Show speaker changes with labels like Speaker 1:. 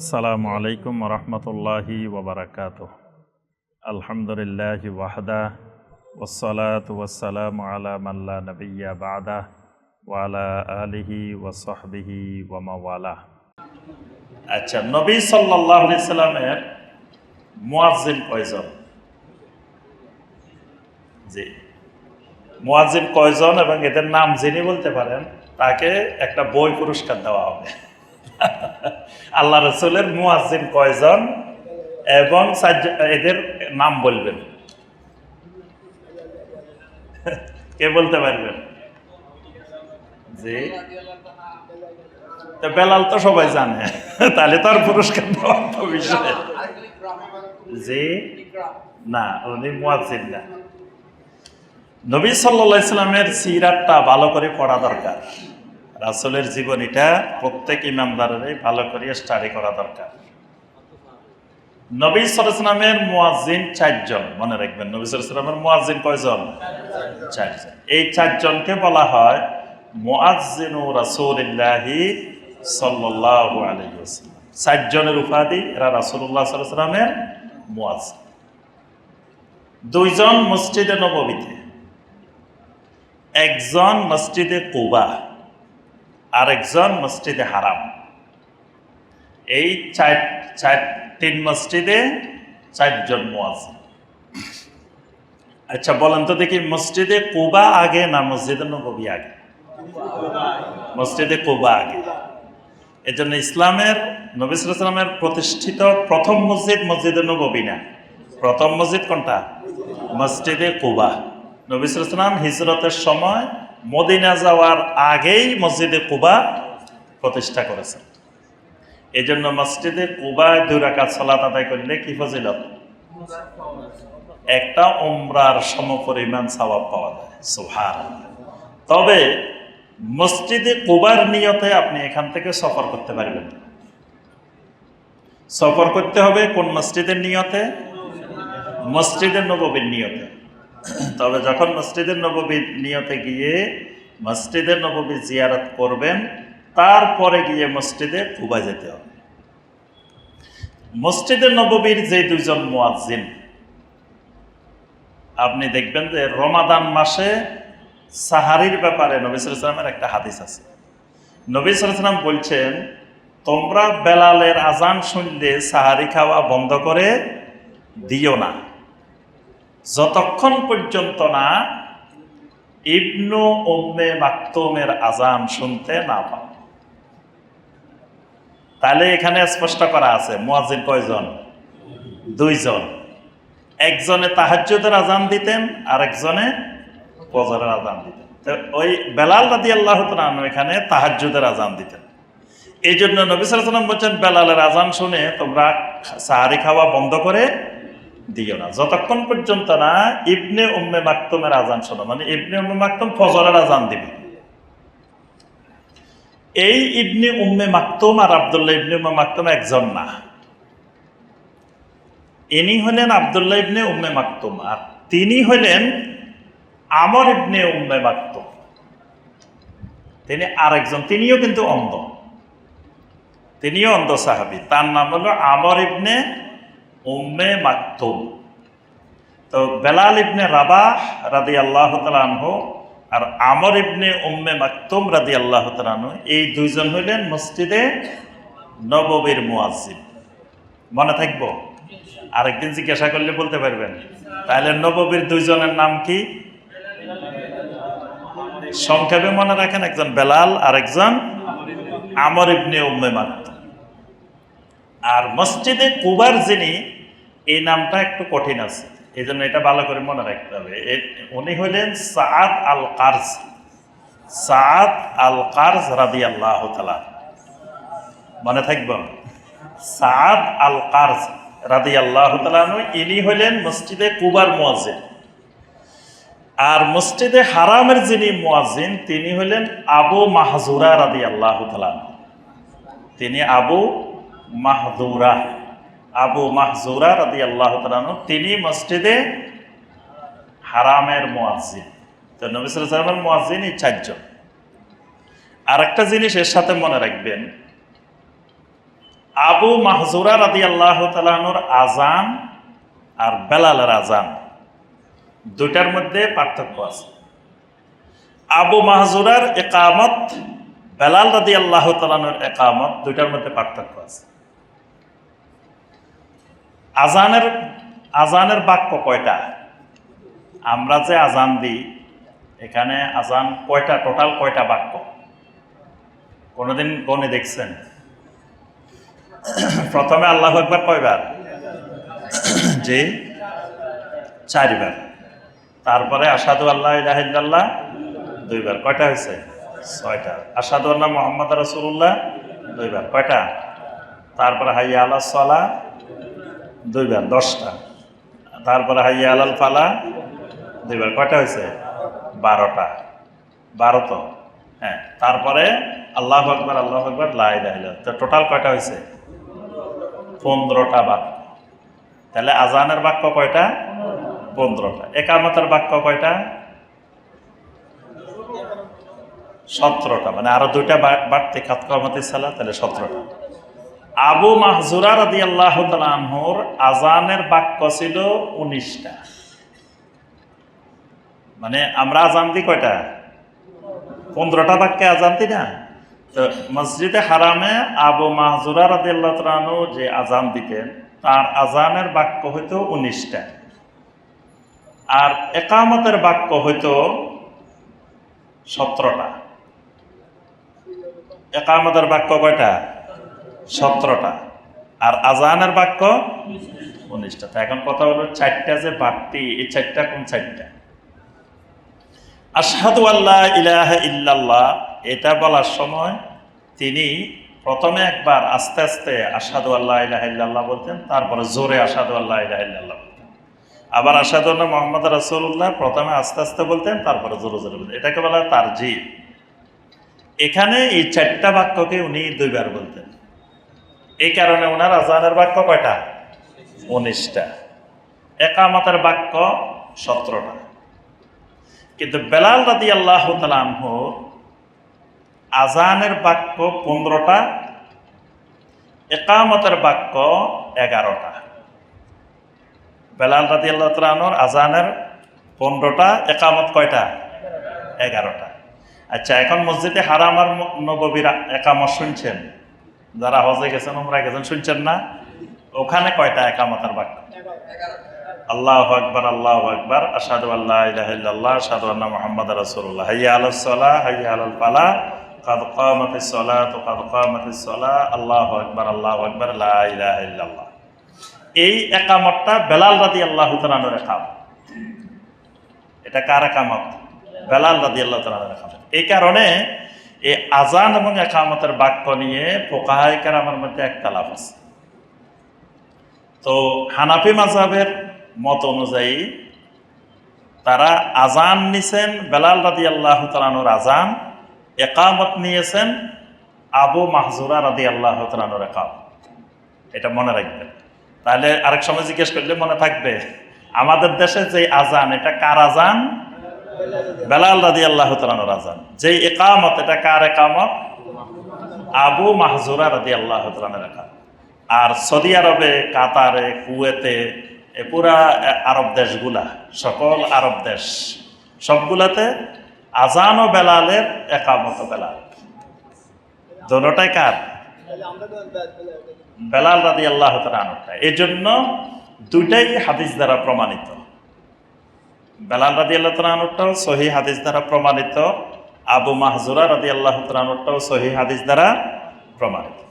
Speaker 1: আসসালামু আলাইকুম রহমতুল্লাহি ওবরাকাত আলহামদুলিল্লাহ ওয়াহদা ওসলাত ওয়াসালাম আলা মাল্লা নবিয়া বাদা ওয়ালা আলিহি ওয়াসহবিহি ওয়ামাওয়ালা আচ্ছা নবী সাল্লাহ সাল্লামের মুয়াজ্জিন কয়জন? জি, মুয়াজ্জিন কয়জন এবং এদের নাম যিনি বলতে পারেন, তাকে একটা বই পুরস্কার দেওয়া হবে। আল্লাহ রসুলের মুয়াজ্জিন কয়জন এবং এদের নাম বলবেন। কে বলতে পারবেন জি। তো বেলাল তো সবাই জানে, তাহলে তো আর পুরস্কার দেওয়ার তো বিষয়। জি। না, উনি মুয়াজ্জিন না। নবী সাল্লা ইসলামের সিরাতটা ভালো করে পড়া দরকার। রাসুলের জীবনীটা প্রত্যেক ইমানদারেরই ভালো করে স্টাডি করা দরকার। নবী সালামের মুয়াজ্জিন চারজন, মনে রাখবেন, নবী সালামের মুয়াজ্জিন কয়জন? চারজন। এই চারজনকে বলা হয় মুয়াজ্জিনু রাসূলিল্লাহি সাল্লাল্লাহু আলাইহি ওয়াসাল্লাম। চারজনের উপাধি এরা আলাইহি ওয়াসাল্লামের মুয়াজ্জিন। দুইজন মসজিদে নববীতে, একজন মসজিদে কুবা। আরেকজন মসজিদে হারাম। এই চার চার, তিন মসজিদে চারজন মুয়াজ্জিন। আচ্ছা বলেন তো দেখি, মসজিদে কুবা আগে না মসজিদে নবী আগে? মসজিদে কুবা আগে। এজন্য ইসলামের, নবী সালামের প্রতিষ্ঠিত প্রথম মসজিদ মসজিদে নবী না। প্রথম মসজিদ কোনটা? মসজিদে কুবা। নবী সালাম হিজরতের সময় মদিনা যাওয়ার আগেই মসজিদে কুবা প্রতিষ্ঠা করেছেন এই জন্য মসজিদে কুবায় দুই রাকাত আদায় করলে কি ফজিলত? একটা উমরার সমপরিমাণ সওয়াব পাওয়া যায় সুহার তবে মসজিদে কুবার নিয়তে আপনি এখান থেকে সফর করতে পারবেন। সফর করতে হবে কোন মসজিদের নিয়তে? মসজিদের নবীর নিয়তে। তবে যখন মসজিদের নববীর নিয়তে গিয়ে মসজিদের নববী জিয়ারত করবেন, তারপরে গিয়ে মসজিদে কুবা যেতে হবে। মসজিদের নববীর যে দুজন মুয়াজ্জিন, আপনি দেখবেন যে রমাদান মাসে সাহারির ব্যাপারে নবী সালামের একটা হাদিস আছে। নবী সালাম বলছেন, তোমরা বেলালের আজান শুনলে সাহারি খাওয়া বন্ধ করে দিও না। যতক্ষণ পর্যন্ত না ইবনু উম্মে মাকতুমের আজান শুনতে না পাও তাহলে এখানে স্পষ্ট করা আছে, মুয়াজ্জিন কয়জন? দুইজন। একজনে তাহাজ্জুদের আজান দিতেন আর একজনে ফজরের আজান দিতেন। তো ওই বেলাল রাদি আল্লাহ এখানে তাহাজ্জুদের আজান দিতেন। এই জন্য নবী সালাম বলছেন, বেলালের আজান শুনে তোমরা সাহারি খাওয়া বন্ধ করে দিও না। যতক্ষণ পর্যন্ত না ইবনে উম্মে মাকতুমের আজান শোনো মানে ইবনে উম্মে মাকতুম ফজরের আজান দিবে। এই ইবনে উম্মে মাকতুম আর আবদুল্লাহ ইবনে উম্মে মাকতুম একজন না। ইনি হলেন আবদুল্লাহ ইবনে উম্মে মাকতুম আর তিনি হলেন আমর ইবনে উম্মে মাকতুম। তিনি আরেকজন, তিনিও কিন্তু অন্ধ। তিনিও অন্ধ সাহাবি। তার নাম হলো আমর ইবনে উম্মে মাকতুম। তো বেলাল ইবনে রাবাহ রাদি আল্লাহ তালানহ আর আমর ইবনে উম্মে মাকতুম রাদি আল্লাহ তালানহ এই দুইজন হইলেন মসজিদে নববীর মুয়াজ্জিন। মনে থাকব? আরেকদিন জিজ্ঞাসা করলে বলতে পারবেন। তাহলে নববীর দুইজনের নাম কি? সংক্ষেপে মনে রাখেন, একজন বেলাল আর একজন আমর ইবনে উম্মে মাকতুম। আর মসজিদে কুবার যিনি এই নামটা একটু কঠিন আছে এই জন্য এটা ভালো করে মনে রাখতে হবে। উনি হলেন সাদ আল কার্জ সাদ আল কার্জ রাদি আল্লাহ মনে থাকব? সাদ আল কার্জ রাদি আল্লাহ ইনি হলেন মসজিদে কুবার মুয়াজিন আর মসজিদে হারামের যিনি মুয়াজিন তিনি হলেন আবু মাহজুরা রাদি আল্লাহ তিনি আবু মাহদুরা আবু মাহজুরা রাদি আল্লাহ তালানু তিনি মসজিদে হারামের মুয়াজ্জিন। তো নবী সালামের মুয়াজ্জিন এই চারজন। আর একটা জিনিস এর সাথে মনে রাখবেন, আবু মাহজুরা রাদি আল্লাহ তালানুর আজান আর বেলালের আজান দুইটার মধ্যে পার্থক্য আছে। আবু মাহজুরার একামত, বেলাল রাদি আল্লাহ তালানুর একামত, দুইটার মধ্যে পার্থক্য আছে। আজানের আজানের বাক্য কয়টা? আমরা যে আজান দিই, এখানে আজান কয়টা টোটাল কয়টা বাক্য? কোনোদিন গণে দেখছেন? প্রথমে আল্লাহ একবার কয়বার? জি, চারবার। তারপরে আসাদু আল্লাহ ইলাহিল্লাহ দুইবার। কয়টা হয়েছে? ছয়টা। আসাদু আল্লাহ মোহাম্মদ রসুল্লাহ দুইবার। কয়টা? তারপরে হাইয়া আল্লাহ সলা দুইবার, দশটা। তারপরে হাইয়া আলাল ফালা, দুইবার। কয়টা হয়েছে? বারোটা। বারো তো হ্যাঁ তারপরে আল্লাহ আকবর আল্লাহ আকবর লাই তো টোটাল কয়টা হয়েছে? পনেরোটা বাক্য। তাহলে আজানের বাক্য কয়টা? পনেরোটা। একামতের বাক্য কয়টা? সতেরোটা। মানে আরও দুইটা বাড়তি খাতকামতি সালা তাহলে সতেরোটা। আবু মাহজুরা রাদি আল্লাহ আনহুর আজানের বাক্য ছিল উনিশটা। মানে আমরা আজান দিই কয়টা? পনেরোটা বাক্যে আজান দিই না? তো মসজিদে হারামে আবু মাহজুরা রাদি আল্লাহ তালু যে আজান দিতেন, তার আজানের বাক্য হইতো উনিশটা। আর একামতের বাক্য হইতো সতেরোটা। একামতের বাক্য কয়টা? সতেরোটা। আর আজানের বাক্য উনিশটা। এখন কথা হলো চারটা যে বাড়তি, এই চারটা কোন চারটা? আশহাদু আল্লাহ ইলাহা ইল্লাল্লাহ, এটা বলার সময় তিনি প্রথমে একবার আস্তে আস্তে আশহাদু আল্লাহ ইলাহা ইল্লাল্লাহ বলতেন, তারপরে জোরে আশহাদু আল্লাহ ইলাহা ইল্লাল্লাহ বলতেন। আবার আশহাদু আল্লাহ মোহাম্মদ রাসূলুল্লাহ প্রথমে আস্তে আস্তে বলতেন, তারপরে জোরে জোরে বলতেন। এটাকে বলা হয় তারজি এখানে এই চারটা বাক্যকে উনি দুইবার বলতেন। এই কারণে ওনার আজানের বাক্য কয়টা? উনিশটা। একামতের বাক্য সতেরোটা। কিন্তু বেলাল রাদি আল্লাহ তালাহ আজানের বাক্য পনেরোটা, একামতের বাক্য এগারোটা। বেলাল রাদি আল্লাহ তালাহর আজানের পনেরোটা, একামত কয়টা? এগারোটা। আচ্ছা এখন মসজিদে হারাম আর ম- একামত শুনছেন? যারা হজে গেছেন ওমরা গেছেন, শুনছেন না? ওখানে কয়টা একামতার বাক্য? আল্লাহ আকবার আল্লাহ আকবার আসাদু আল্লাহ ইলাহিল্লাহ আসাদু আল্লাহ মোহাম্মদ রাসূলুল্লাহ। হাইয়া সালাহ হাইয়া কাদ কামাতিস সালাহ আল্লাহু আকবার, আল্লাহু এই একামতটা বেলাল রাদি আল্লাহ একামত। এটা কার একামত? বেলাল রাদি আল্লাহ এই কারণে এই আজান এবং একামতের বাক্য নিয়ে ফোকাহাই কেরামের মধ্যে একটা লাভ আছে। তো হানাফি মাজাবের মত অনুযায়ী তারা আজান নিছেন, বেলাল রাদি আল্লাহ তালানোর আজান, একামত নিয়েছেন আবু মাহজুরা রাদি আল্লাহ তালানোর একামত। এটা মনে রাখবেন। তাহলে আরেক সময় জিজ্ঞেস করলে মনে থাকবে, আমাদের দেশে যে আজান, এটা কার আজান? বেলাল রাদি আল্লাহ আজান যে একামত এটা কার একামত আবু মাহজুরা রাদি আল্লাহ তালানোর আর সৌদি আরবে, কাতারে, কুয়েতে, এ পুরা আরব দেশগুলা, সকল আরব দেশ, সবগুলাতে আজান ও বেলালের একামত বেলাল। দোনোটাই কার? বেলাল রাদি আল্লাহ তালটা এই জন্য দুইটাই হাদিস দ্বারা প্রমাণিত। বেলাল রাদি আল্লাহ তালটাও সহি হাদিস দ্বারা প্রমাণিত। আবু মাহজুরা রাদি আল্লাহ তালটাও সহি হাদিস দ্বারা প্রমাণিত।